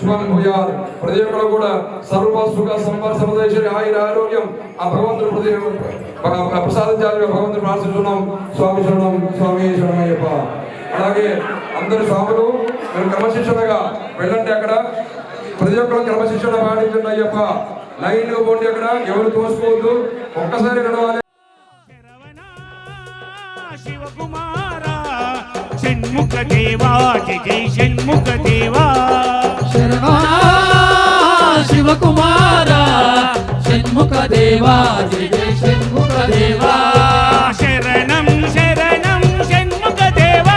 శుభం భూయాత్ ప్రతి ఒక్కరు కూడా సర్వ సుఖ సంపద సమదేశ్వరి ఆయుర ఆరోగ్యం ఆ భగవంతుడు ప్రతి భగ- భగవంతుడు ప్రార్థిస్తున్నాం. స్వామి శరణం స్వామి శరణమయ్యప్ప. అలాగే అందరు స్వాములు మీరు క్రమశిక్షణగా వెళ్ళండి అక్కడ. ప్రతి ఒక్కరు క్రమశిక్షణ పాటించండి అయ్యప్ప. లైన్ పోండి అక్కడ. ఎవరు తోసుకోవద్దు. ఒక్కసారి గడవాలి శివకుమార షణ్ముఖ దేవా జై జయ షణ్ముఖ దేవా. శివకుమార షణ్ముఖ దేవా జయ జయ షణ్ముఖ దేవా. శరణం శరణం షణ్ముఖ దేవా.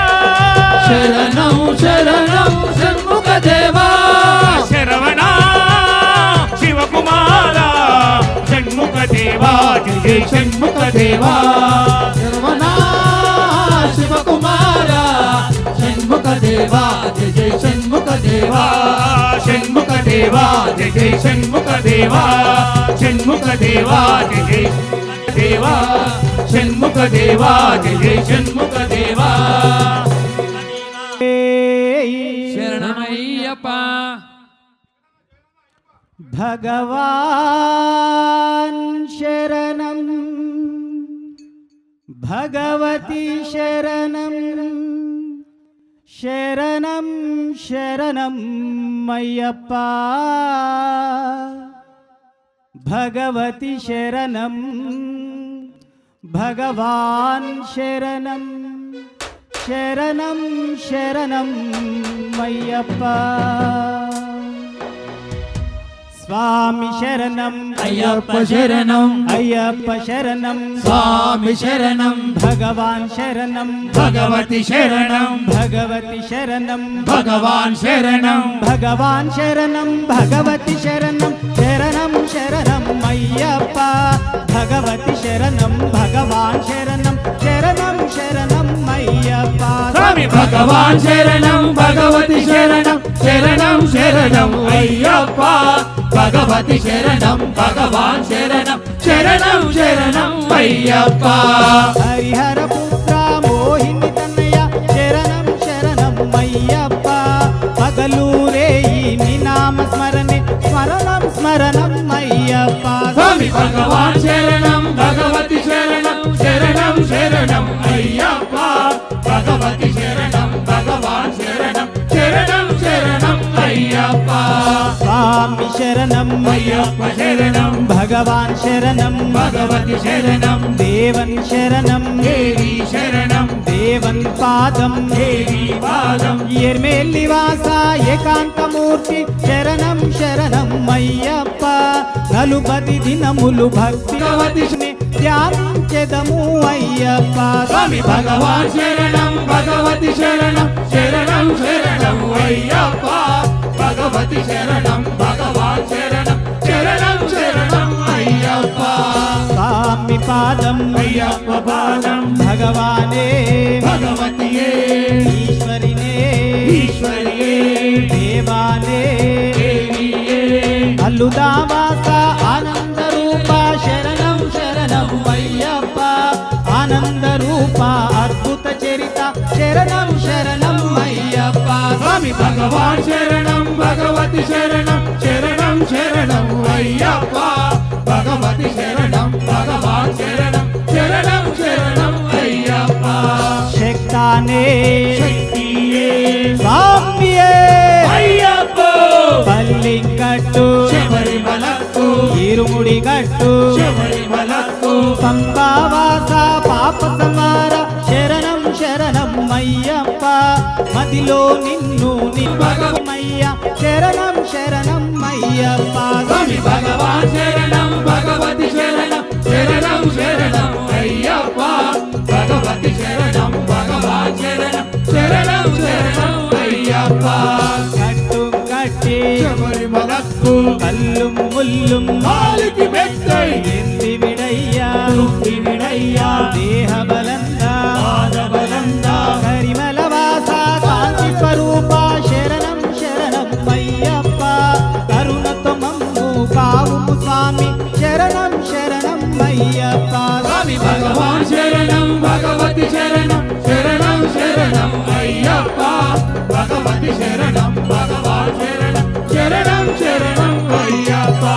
శరణం శరణం షణ్ముఖ దేవా. శరవణ శివకుమార షణ్ముఖ దేవా జయ జయ షణ్ముఖ దేవా. శరవణా శివకుమార షణ్ముఖ దేవా జయ జయ షణ్ముఖ దేవా. దేవా జయ జయ షణ్ముఖ దేవా షణ్ముఖ దేవా జయ జయ దేవా షణ్ముఖ దేవా జయ జయ షణ్ముఖ దేవా. శరణమయ్యప్ప. భగవాన్ శరణం భగవతి శరణం. शरणं शरणं मय्यप्पा भगवति शरणं भगवान् शरणं शरणं शरणं मय्यप्पा స్వామి శరణం. అయ్యప్ప శరణం. అయ్యప్ప శరణం. స్వామి శరణం. భగవాన్ శరణం. భగవతి శరణం. భగవతి శరణం. భగవాన్ శరణం. భగవాన్ శరణం. భగవతి శరణం. శరణం శరణం అయ్యప్ప. భగవతి శరణం భగవాన్ శరణం. శరణం శరణం అయ్యప్ప. స్వామి భగవాన్ శరణం భగవతి శరణం. శరణం శరణం అయ్యప్ప. భగవతి శరణం భగవాన్ శరణం శరణం శరణం అయ్యప్ప. హరిహర పుత్ర మోహిని తన్నయ్య శరణం శరణం అయ్యప్ప. పగలూరే నీ నామ స్మరణే స్మరణం స్మరణం అయ్యప్ప. స్వామి భగవాన్ శరణం భగవతి శరణం శరణం శరణం స్వామి శరణం. అయ్యప్ప శరణం భగవాన్ శరణం. భగవతి శరణం దేవన్ శరణం. దేవి శరణం దేవన్ పాదం. దేవి పాదం ఎర్మేల్లి వాస ఏకాంతమూర్తి శరణం శరణం అయ్యప్ప. నలుపది దినములు భక్తి ధ్యానించెదము అయ్యప్ప. స్వామి భగవాన్ శరణం భగవతి శరణం శరణం శరణం అయ్యప్ప. భగవతి శరణం భగవాన్ శరణం శరణం శరణం అయ్యప్ప. స్వామి పాదం అయ్యప్ప పాదం. భగవానే భగవతియే ఈశ్వరినే ఈశ్వరియే దేవానే దేవియే. అల్లుదావాస ఆనంద రూప శరణం శరణం అయ్యప్ప. ఆనంద రూప అద్భుత చరిత శరణం శరణం అయ్యప్ప. స్వామి భగవాన్ శరణం భగవతి శరణం శరణం శరణం అయ్యప్ప. భగవతి శరణం భగవాన్ శరణం శరణం శరణం అయ్యప్ప. శక్తానే శక్తియే. స్వామియే. అయ్యప్ప. పల్లింకట్టు శబరిమలకు. ఇరుముడి గట్టు శబరిమలకు సంభావాస పాప శరణం అయ్యప్ప మదిలో నిన్ను నిమయ్య శరణం శరణం అయ్యప్ప. స్వామి భగవాన్ శరణం భగవతి శరణం. శరణం శరణం అయ్యప్ప. భగవతి శరణం భగవాన్ శరణం. శరణం శరణం అయ్యప్ప. కట్టు కట్టి శబరిమలకు కల్లు ముల్లు కాలికి మెత్తై ఎంది విడయ్యా. విడయ్యా. దేహ சரணம் பகவா சரணம் சரணம் சரணம் ஐயப்பா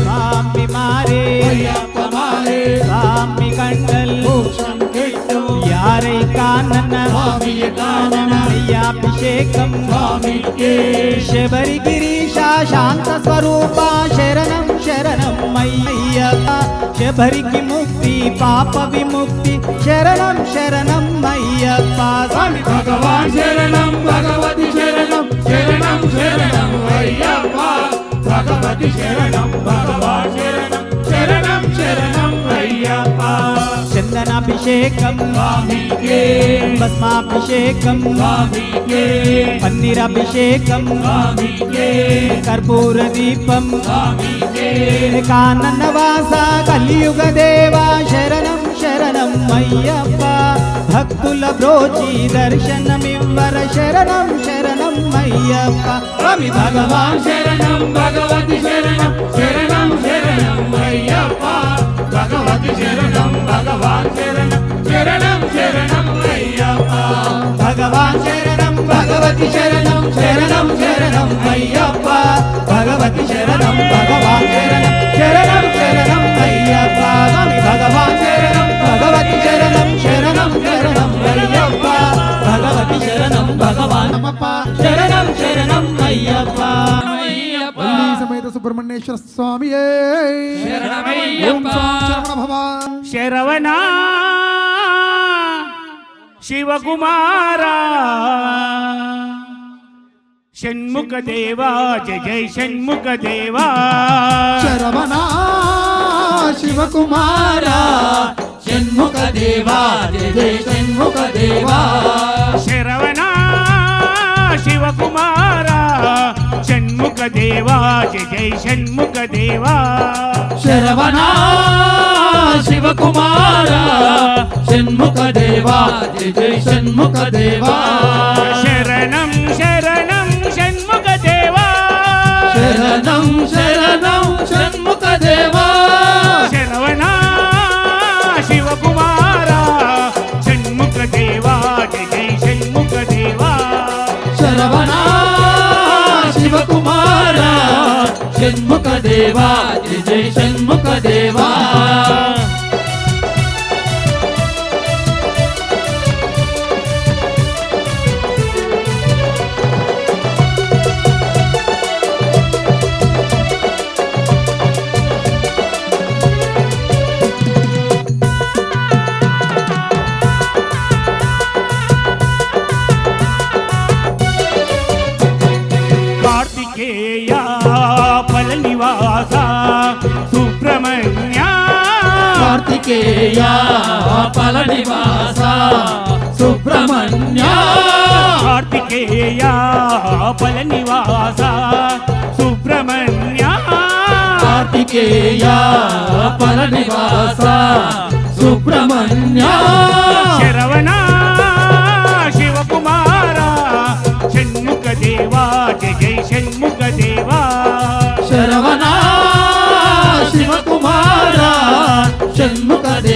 சாமி மாறே ஐயப்பா மாறே சாமி கண்டல் மோட்சம் கிட்டும் யாரை காணன சாமியை காணன ஐயாபிஷேகம் சாமிக்கே శబరి గిరీశా శాంత స్వరూపా శరణం శరణం మయ్యప్ప శబరికి ముక్తి పాప విముక్తి శరణం శరణం మయ్యప్ప స్వామి భగవాన్ శరణం భగవతి భగవతి శరణం భగవాన్ శరణం శరణం శరణం అయ్యప్ప చందనాభిషేకం స్వామికే భస్మాభిషేకం స్వామికే పన్నీరాభిషేకం స్వామికే కర్పూర దీపం స్వామికే కానన్నవాస కలియుగ దేవా శరణం శరణం అయ్యప్ప భక్తుల బ్రోచి దర్శనమివ్వర శరణం అయ్యప్ప స్వామి భగవాన్ శరణం భగవతి శరణం శరణం భగవాన్ శరణం శరణం అయ్యప్ప. సమేత సుబ్రహ్మణ్యేశ్వర స్వామి శరవణ. శివకుమారా. షణ్ముఖ దేవా. జయ జయ షణ్ముఖ దేవా. శరవణ. శివకుమార. షణ్ముఖ దేవా. జయ జయ షణ్ముఖ దేవా. శరవణా. శివకుమారా. షణ్ముఖ దేవా జయ షణ్ముఖ దేవా. శరవణ శివకుమార. షణ్ముఖ దేవా జయ షణ్ముఖ దేవా. శరణం శరణం. శివకుమార షణ్ముఖ దేవా జయ కార్తికేయ పళనివాస సుబ్రహ్మణ్య. కార్తికేయ ఫలనివాస సుబ్రహ్మణ్య. కార్తికేయ పళనివాస సుబ్రహ్మణ్య.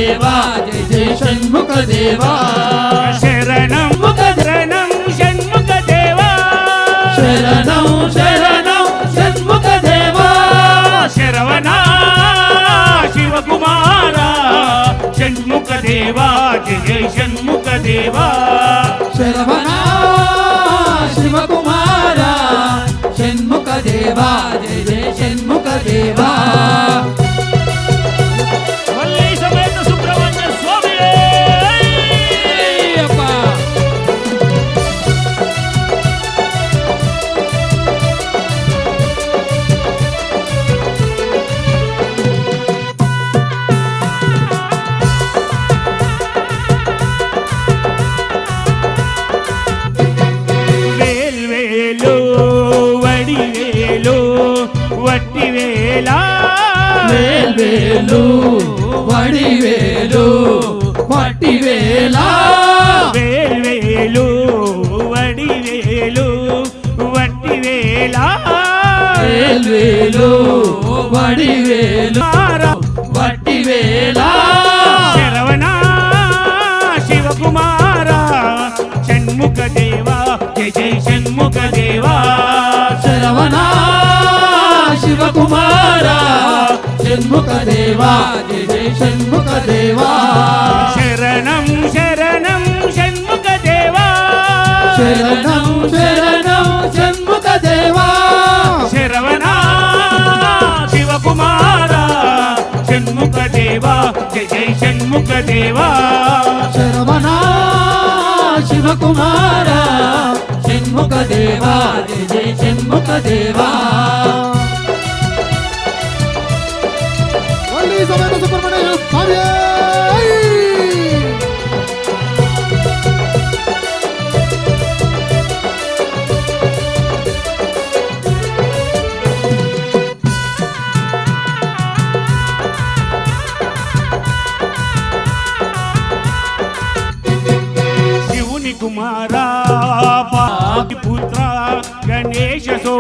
దేవా జయ జయ షణ్ముఖ దేవా. శరణం శరణం షణ్ముఖ దేవా. శరణం శరణం షణ్ముఖ దేవా. శరవణ శివకుమార షణ్ముఖ దేవా జయ షణ్ముఖ దేవా. శరవణ శివకుమార షణ్ముఖ దేవా జయ వడివేలు. వట్టివేలా శరవణ శివకుమార. షణ్ముఖ దేవా. జయ జయ షణ్ముఖ దేవా. శరవణ శివకుమార. షణ్ముఖ దేవా. జయ జయ షణ్ముఖ దేవా. శరణం శరణం షణ్ముఖ దేవా. శరణం శరణం వెంకటేవా శరవణ శివకుమార? షణ్ముఖ దేవా జయ షణ్ముఖ దేవా? సుబ్రహ్మణ్య స్వామి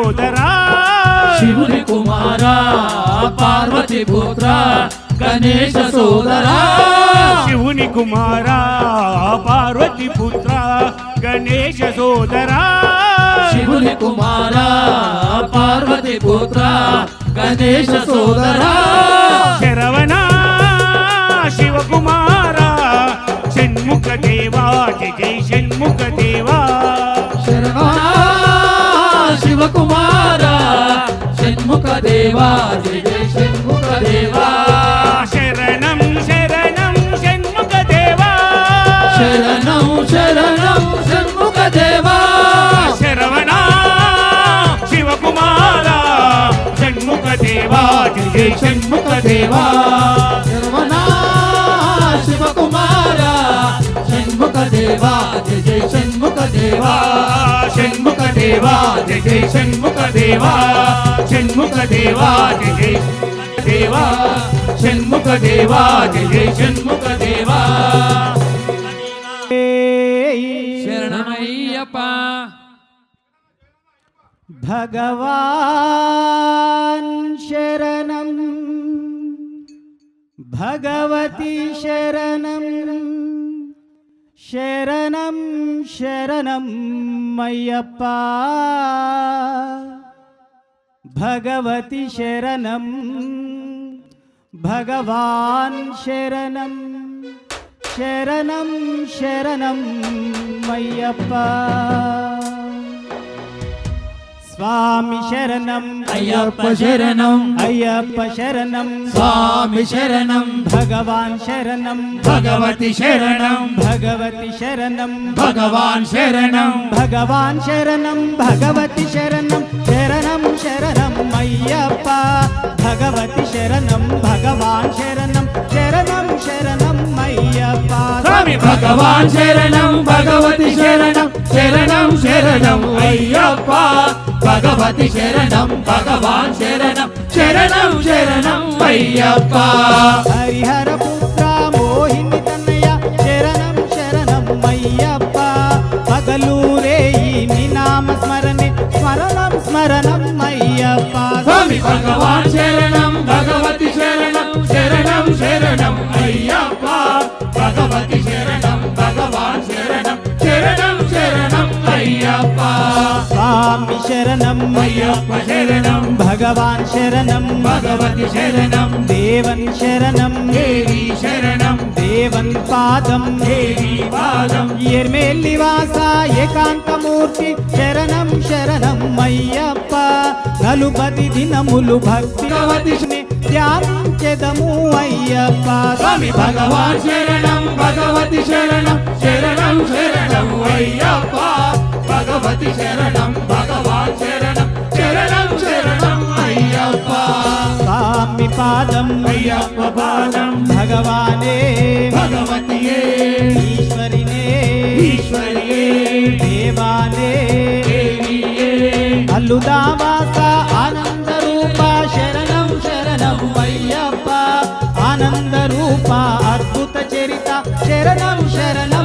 సోదరా. శివుని కుమారా పార్వతి పుత్ర గణేశ సోదరా. శివుని కుమారా పార్వతి పుత్ర గణేశ సోదరా. శివుని కుమారా పార్వతి పుత్ర గణేశ సోదరా. శరవణ శివకుమారా షణ్ముఖ దేవా జయ షణ్ముఖ దేవా. దేవా జయ జయ షణ్ముఖ దేవా శరణం శరణం షణ్ముఖ దేవా శరణం శరణం షణ్ముఖ దేవా షణ్ముఖ దేవా జయ జయ షణ్ముఖ దేవా షణ్ముఖ దేవా జయ జయ దేవా షణ్ముఖ దేవా జయ జయ షణ్ముఖ దేవా. శరణమయ్యప్ప. భగవాన్ శరణం భగవతి శరణం. शरणं शरणं मय्यप्पा भगवति शरणं भगवान् शरणं शरणं शरणं मय्यप्पा స్వామి శరణం. అయ్యప్ప శరణం. అయ్యప్ప శరణం. స్వామి శరణం. భగవాన్ శరణం. భగవతి శరణం. భగవతి శరణం. భగవాన్ శరణం. భగవాన్ శరణం. భగవతి శరణం. శరణం శరణం అయ్యప్ప. భగవతి శరణం భగవాన్ శరణం. శరణం శరణం అయ్యప్ప. స్వామి భగవాన్ శరణం భగవతి శరణం. శరణం శరణం అయ్యప్ప. భగవతి శరణం భగవాన్ శరణం శరణం శరణం అయ్యప్ప. హరిహర పుత్ర మోహిని తన్నయ్య శరణం శరణం అయ్యప్ప. పగలూరే ఈ నామ స్మరణే స్మరణం స్మరణం అయ్యప్ప. స్వామి భగవాన్ శరణం. శరణం. అయ్యప్ప శరణం. భగవాన్ శరణం. భగవతి శరణం. దేవన్ శరణం. దేవి శరణం. దేవన్ పాదం. దేవి పాదం. ఎర్మేల్లి వాస ఏకాంతమూర్తి శరణం శరణం అయ్యప్ప. నలుబది దినములు భక్తి ధ్యానించెదము అయ్యప్ప. స్వామి భగవాన్ శరణం భగవతి శరణం శరణం శరణం అయ్యప్ప. భగవతి శరణం భగవాన్ పాదం. అయ్యప్ప పాదం. భగవానే. భగవతియే. ఈశ్వరినే. ఈశ్వరియే. దేవానే. దేవియే. అల్లుదావాస ఆనంద రూప శరణం శరణం అయ్యప్ప. ఆనంద రూప అద్భుత చరిత శరణం శరణం